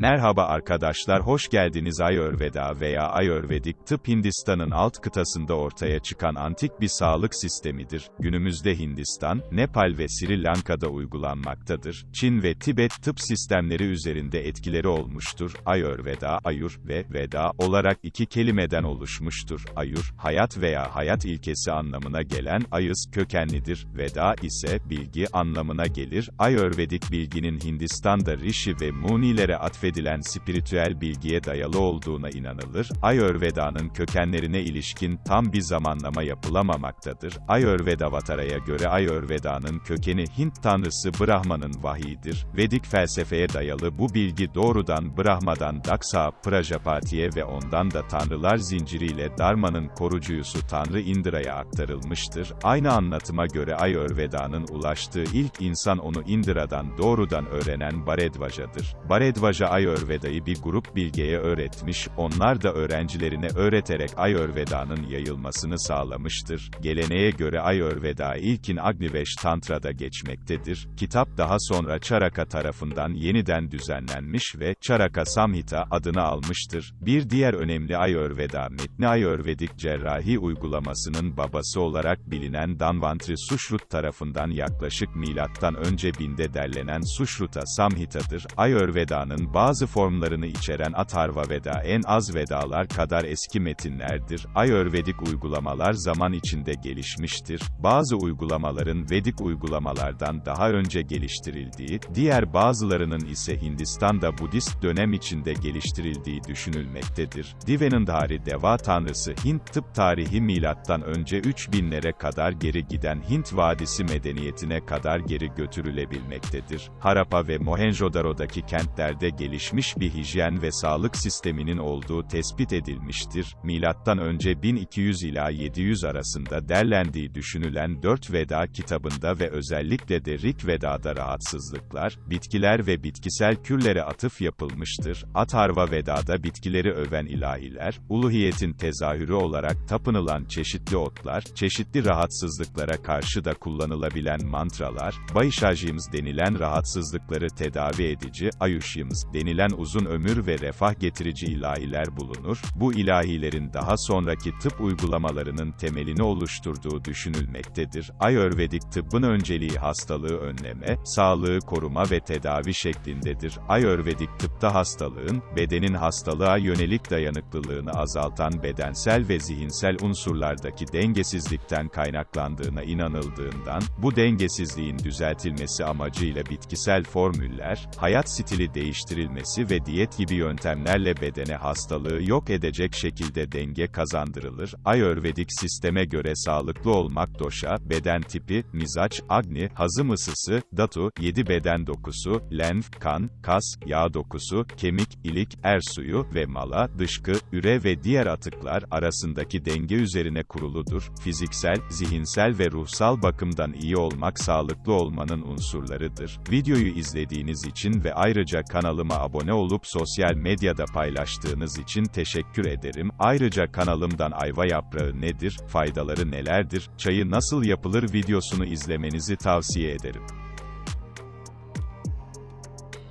Merhaba arkadaşlar hoş geldiniz Ayurveda veya Ayurvedik tıp Hindistan'ın alt kıtasında ortaya çıkan antik bir sağlık sistemidir. Günümüzde Hindistan, Nepal ve Sri Lanka'da uygulanmaktadır. Çin ve Tibet tıp sistemleri üzerinde etkileri olmuştur. Ayurveda, Ayur ve Veda olarak iki kelimeden oluşmuştur. Ayur, hayat veya hayat ilkesi anlamına gelen ayız kökenlidir. Veda ise bilgi anlamına gelir. Ayurvedik bilginin Hindistan'da Rishi ve Muni'lere atfedilen spiritüel bilgiye dayalı olduğuna inanılır. Ayurveda'nın kökenlerine ilişkin tam bir zamanlama yapılamamaktadır. Ayurvedavatara'ya göre Ayurveda'nın kökeni Hint tanrısı Brahma'nın vahiyidir. Vedik felsefeye dayalı bu bilgi doğrudan Brahma'dan Daksa, Prajapati'ye ve ondan da tanrılar zinciriyle Dharma'nın korucuyusu Tanrı Indra'ya aktarılmıştır. Aynı anlatıma göre Ayurveda'nın ulaştığı ilk insan onu Indra'dan doğrudan öğrenen Baredvaja'dır. Baredvaja Ayurveda'yı bir grup bilgeye öğretmiş, onlar da öğrencilerine öğreterek Ayurveda'nın yayılmasını sağlamıştır. Geleneğe göre Ayurveda ilkin Agnivesh Tantra'da geçmektedir. Kitap daha sonra Charaka tarafından yeniden düzenlenmiş ve Charaka Samhita adını almıştır. Bir diğer önemli Ayurveda metni Ayurvedik cerrahi uygulamasının babası olarak bilinen Danvantri Sushrut tarafından yaklaşık milattan önce binde derlenen Sushruta Samhita'dır. Ayurveda'nın bazı formlarını içeren Atharva Veda en az Vedalar kadar eski metinlerdir. Ayurvedik uygulamalar zaman içinde gelişmiştir. Bazı uygulamaların Vedik uygulamalardan daha önce geliştirildiği, diğer bazılarının ise Hindistan'da Budist dönem içinde geliştirildiği düşünülmektedir. Divenandhari deva tanrısı Hint tıp tarihi milattan önce 3000'lere kadar geri giden Hint Vadisi medeniyetine kadar geri götürülebilmektedir. Harappa ve Mohenjo-daro'daki kentlerde gelişmiş bir hijyen ve sağlık sisteminin olduğu tespit edilmiştir. Milattan önce 1200 ila 700 arasında derlendiği düşünülen 4 Veda kitabında ve özellikle de Rig Veda'da rahatsızlıklar, bitkiler ve bitkisel kürlere atıf yapılmıştır. Atharva Veda'da bitkileri öven ilahiler, uluhiyetin tezahürü olarak tapınılan çeşitli otlar, çeşitli rahatsızlıklara karşı da kullanılabilen mantralar, Baishajyams denilen rahatsızlıkları tedavi edici, Ayushyams denilen uzun ömür ve refah getirici ilahiler bulunur. Bu ilahilerin daha sonraki tıp uygulamalarının temelini oluşturduğu düşünülmektedir. Ayurvedik tıbbın önceliği hastalığı önleme, sağlığı koruma ve tedavi şeklindedir. Ayurvedik tıpta hastalığın, bedenin hastalığa yönelik dayanıklılığını azaltan bedensel ve zihinsel unsurlardaki dengesizlikten kaynaklandığına inanıldığından, bu dengesizliğin düzeltilmesi amacıyla bitkisel formüller, hayat stili değiştirilmesi ve diyet gibi yöntemlerle bedene hastalığı yok edecek şekilde denge kazandırılır. Ayurvedik sisteme göre sağlıklı olmak doşa, beden tipi, mizaç, agni, hazım ısısı, datu, 7 beden dokusu, lenf, kan, kas, yağ dokusu, kemik, ilik, er suyu ve mala, dışkı, üre ve diğer atıklar arasındaki denge üzerine kuruludur. Fiziksel, zihinsel ve ruhsal bakımdan iyi olmak sağlıklı olmanın unsurlarıdır. Videoyu izlediğiniz için ve ayrıca kanalıma abone olup sosyal medyada paylaştığınız için teşekkür ederim. Ayrıca kanalımdan ayva yaprağı nedir, faydaları nelerdir, çayı nasıl yapılır videosunu izlemenizi tavsiye ederim.